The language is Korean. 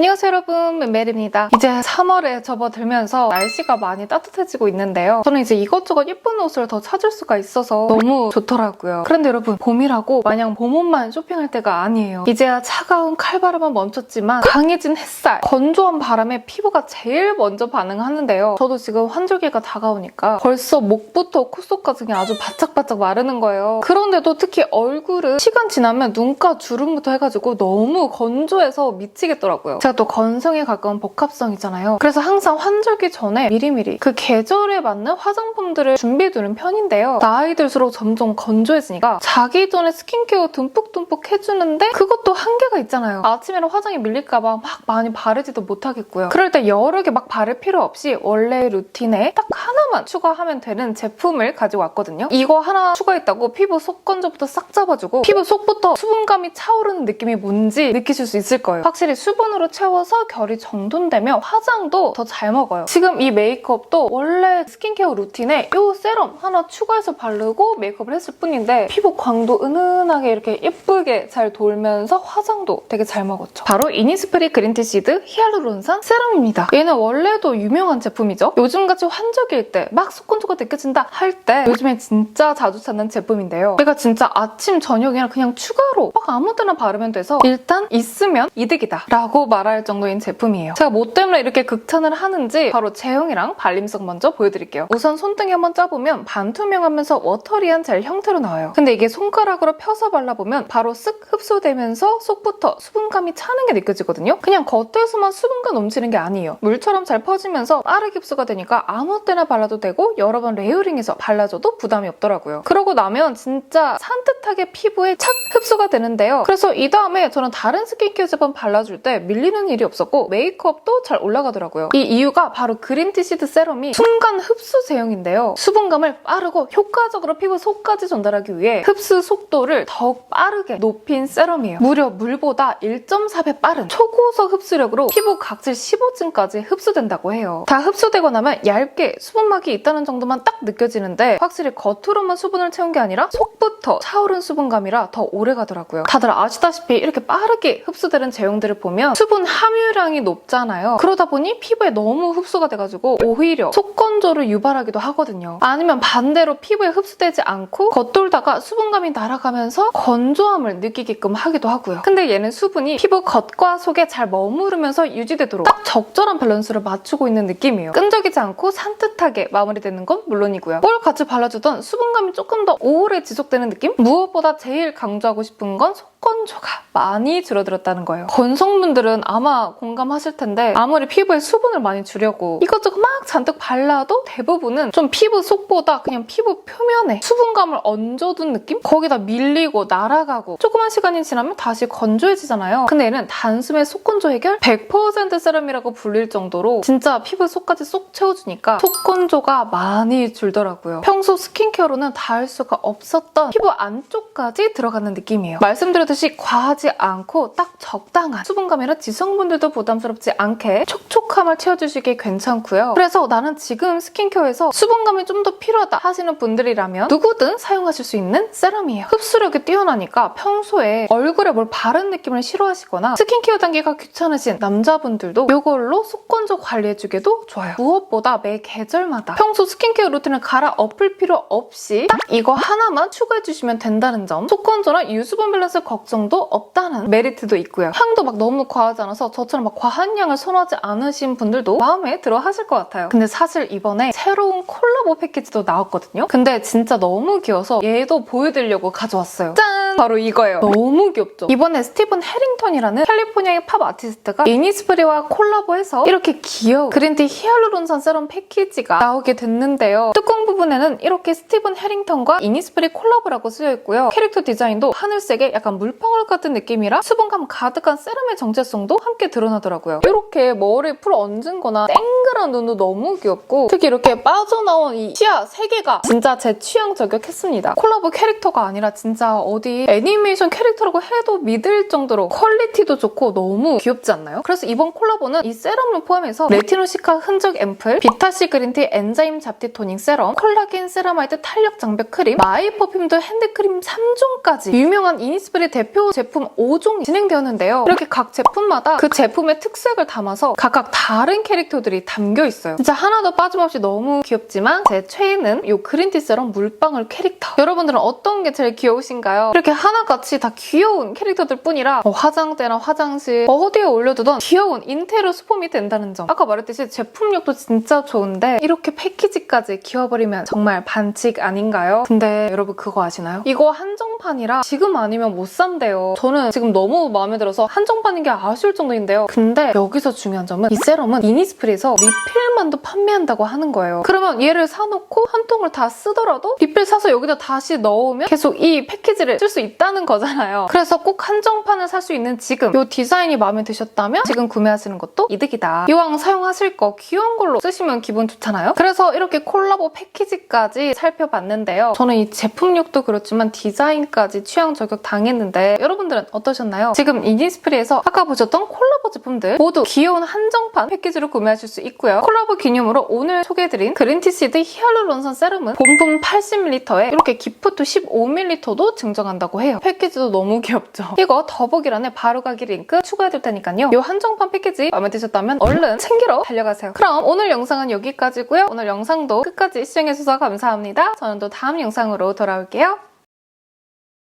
안녕하세요 여러분 멘멜입니다. 이제 3월에 접어들면서 날씨가 많이 따뜻해지고 있는데요. 저는 이제 이것저것 예쁜 옷을 더 찾을 수가 있어서 너무 좋더라고요. 그런데 여러분 봄이라고 마냥 봄옷만 쇼핑할 때가 아니에요. 이제야 차가운 칼바람은 멈췄지만 강해진 햇살, 건조한 바람에 피부가 제일 먼저 반응하는데요. 저도 지금 환절기가 다가오니까 벌써 목부터 콧속까지 그냥 아주 바짝바짝 마르는 거예요. 그런데도 특히 얼굴은 시간 지나면 눈가 주름부터 해가지고 너무 건조해서 미치겠더라고요. 제가 또 건성에 가까운 복합성이잖아요. 그래서 항상 환절기 전에 미리미리 그 계절에 맞는 화장품들을 준비해두는 편인데요. 나이 들수록 점점 건조해지니까 자기 전에 스킨케어 듬뿍듬뿍 해주는데 그것도 한계가 있잖아요. 아침에는 화장이 밀릴까봐 막 많이 바르지도 못하겠고요. 그럴 때 여러 개 막 바를 필요 없이 원래 루틴에 딱 하나만 추가하면 되는 제품을 가지고 왔거든요. 이거 하나 추가했다고 피부 속 건조부터 싹 잡아주고 피부 속부터 수분감이 차오르는 느낌이 뭔지 느끼실 수 있을 거예요. 확실히 수분으로 채워서 결이 정돈되면 화장도 더 잘 먹어요. 지금 이 메이크업도 원래 스킨케어 루틴에 이 세럼 하나 추가해서 바르고 메이크업을 했을 뿐인데 피부 광도 은은하게 이렇게 예쁘게 잘 돌면서 화장도 되게 잘 먹었죠. 바로 이니스프리 그린티 시드 히알루론산 세럼입니다. 얘는 원래도 유명한 제품이죠. 요즘같이 환절기일 때 막 속건조가 느껴진다 할 때 요즘에 진짜 자주 찾는 제품인데요. 얘가 진짜 아침 저녁이랑 그냥 추가로 막 아무 데나 바르면 돼서 일단 있으면 이득이다 라고 말할 정도인 제품이에요. 제가 뭐 때문에 이렇게 극찬을 하는지 바로 제형이랑 발림성 먼저 보여드릴게요. 우선 손등에 한번 짜보면 반투명하면서 워터리한 젤 형태로 나와요. 근데 이게 손가락으로 펴서 발라보면 바로 쓱 흡수되면서 속부터 수분감이 차는 게 느껴지거든요. 그냥 겉에서만 수분감 넘치는 게 아니에요. 물처럼 잘 퍼지면서 빠르게 흡수가 되니까 아무 때나 발라도 되고 여러 번 레이어링해서 발라줘도 부담이 없더라고요. 그러고 나면 진짜 산뜻하게 피부에 착 흡수가 되는데요. 그래서 이 다음에 저는 다른 스킨케어 제품 발라줄 때 밀리 는 일이 없었고 메이크업도 잘 올라가더라고요. 이 이유가 바로 그린티 시드 세럼이 순간 흡수 제형인데요. 수분감을 빠르고 효과적으로 피부 속까지 전달하기 위해 흡수 속도를 더욱 빠르게 높인 세럼이에요. 무려 물보다 1.4배 빠른 초고속 흡수력으로 피부 각질 15층까지 흡수된다고 해요. 다 흡수되고 나면 얇게 수분막이 있다는 정도만 딱 느껴지는데 확실히 겉으로만 수분을 채운 게 아니라 속부터 차오른 수분감이라 더 오래 가더라고요. 다들 아시다시피 이렇게 빠르게 흡수되는 제형들을 보면 수분 함유량이 높잖아요. 그러다 보니 피부에 너무 흡수가 돼가지고 오히려 속건조를 유발하기도 하거든요. 아니면 반대로 피부에 흡수되지 않고 겉돌다가 수분감이 날아가면서 건조함을 느끼게끔 하기도 하고요. 근데 얘는 수분이 피부 겉과 속에 잘 머무르면서 유지되도록 딱 적절한 밸런스를 맞추고 있는 느낌이에요. 끈적이지 않고 산뜻하게 마무리되는 건 물론이고요. 뭘 같이 발라주던 수분감이 조금 더 오래 지속되는 느낌? 무엇보다 제일 강조하고 싶은 건 속 건조가 많이 줄어들었다는 거예요. 건성분들은 아마 공감하실 텐데 아무리 피부에 수분을 많이 주려고 이것저것 막 잔뜩 발라도 대부분은 좀 피부 속보다 그냥 피부 표면에 수분감을 얹어둔 느낌? 거기다 밀리고 날아가고 조그만 시간이 지나면 다시 건조해지잖아요. 근데 얘는 단숨에 속건조 해결 100% 세럼이라고 불릴 정도로 진짜 피부 속까지 쏙 채워주니까 속건조가 많이 줄더라고요. 평소 스킨케어로는 닿을 수가 없었던 피부 안쪽까지 들어가는 느낌이에요. 말씀드렸 듯이 과하지 않고 딱 적당한 수분감이라 지성분들도 부담스럽지 않게 촉촉함을 채워주시기 괜찮고요. 그래서 나는 지금 스킨케어에서 수분감이 좀 더 필요하다 하시는 분들이라면 누구든 사용하실 수 있는 세럼이에요. 흡수력이 뛰어나니까 평소에 얼굴에 뭘 바른 느낌을 싫어하시거나 스킨케어 단계가 귀찮으신 남자분들도 이걸로 속건조 관리해주기도 좋아요. 무엇보다 매 계절마다 평소 스킨케어 루틴을 갈아 엎을 필요 없이 딱 이거 하나만 추가해주시면 된다는 점 속건조나 유수분 밸런스 걱정 도 없다는 메리트도 있고요. 향도 막 너무 과하지 않아서 저처럼 막 과한 향을 선호하지 않으신 분들도 마음에 들어 하실 것 같아요. 근데 사실 이번에 새로운 콜라보 패키지도 나왔거든요. 근데 진짜 너무 귀여워서 얘도 보여드리려고 가져왔어요. 짠! 바로 이거예요. 너무 귀엽죠? 이번에 스티븐 해링턴이라는 캘리포니아의 팝 아티스트가 이니스프리와 콜라보해서 이렇게 귀여운 그린티 히알루론산 세럼 패키지가 나오게 됐는데요. 뚜껑 부분에는 이렇게 스티븐 해링턴과 이니스프리 콜라보라고 쓰여 있고요. 캐릭터 디자인도 하늘색의 약간 물방울 같은 느낌이라 수분감 가득한 세럼의 정체성도 함께 드러나더라고요. 이렇게 머리에 풀 얹은 거나 동그란 눈도 너무 귀엽고 특히 이렇게 빠져나온 이 치아 3개가 진짜 제 취향 저격했습니다. 콜라보 캐릭터가 아니라 진짜 어디 애니메이션 캐릭터라고 해도 믿을 정도로 퀄리티도 좋고 너무 귀엽지 않나요? 그래서 이번 콜라보는 이 세럼을 포함해서 레티노시카 흔적 앰플, 비타시 그린티 엔자임 잡티 토닝 세럼, 콜라겐 세라마이드 탄력 장벽 크림, 마이 퍼퓸드 핸드크림 3종까지 유명한 이니스프리 대표 제품 5종이 진행되었는데요. 이렇게 각 제품마다 그 제품의 특색을 담아서 각각 다른 캐릭터들이 담겨 있어요. 진짜 하나도 빠짐없이 너무 귀엽지만 제 최애는 이 그린티 세럼 물방울 캐릭터. 여러분들은 어떤 게 제일 귀여우신가요? 이렇게 하나같이 다 귀여운 캐릭터들 뿐이라 뭐 화장대나 화장실 뭐 어디에 올려두던 귀여운 인테리어 수품이 된다는 점. 아까 말했듯이 제품력도 진짜 좋은데 이렇게 패키지까지 귀여워버리면 정말 반칙 아닌가요? 근데 여러분 그거 아시나요? 이거 한정판이라 지금 아니면 못 산대요. 저는 지금 너무 마음에 들어서 한정판인 게 아쉬울 정도인데요. 근데 여기서 중요한 점은 이 세럼은 이니스프리에서 리필만도 판매한다고 하는 거예요. 그러면 얘를 사놓고 한 통을 다 쓰더라도 리필 사서 여기다 다시 넣으면 계속 이 패키지를 쓸 수 있다는 거잖아요. 그래서 꼭 한정판을 살 수 있는 지금 이 디자인이 마음에 드셨다면 지금 구매하시는 것도 이득이다. 이왕 사용하실 거 귀여운 걸로 쓰시면 기분 좋잖아요. 그래서 이렇게 콜라보 패키지까지 살펴봤는데요. 저는 이 제품력도 그렇지만 디자인까지 취향 저격 당했는데 여러분들은 어떠셨나요? 지금 이니스프리에서 아까 보셨던 콜라보 제품들 모두 귀여운 한정판 패키지로 구매하실 수 있고요. 콜라보 기념으로 오늘 소개해드린 그린티시드 히알루론산 세럼은 본품 80ml에 이렇게 기프트 15ml도 증정한 다고 해요. 패키지도 너무 귀엽죠? 이거 더보기란에 바로 가기 링크 추가해둘 테니까요. 이 한정판 패키지 마음에 드셨다면 얼른 챙기러 달려가세요. 그럼 오늘 영상은 여기까지고요. 오늘 영상도 끝까지 시청해주셔서 감사합니다. 저는 또 다음 영상으로 돌아올게요.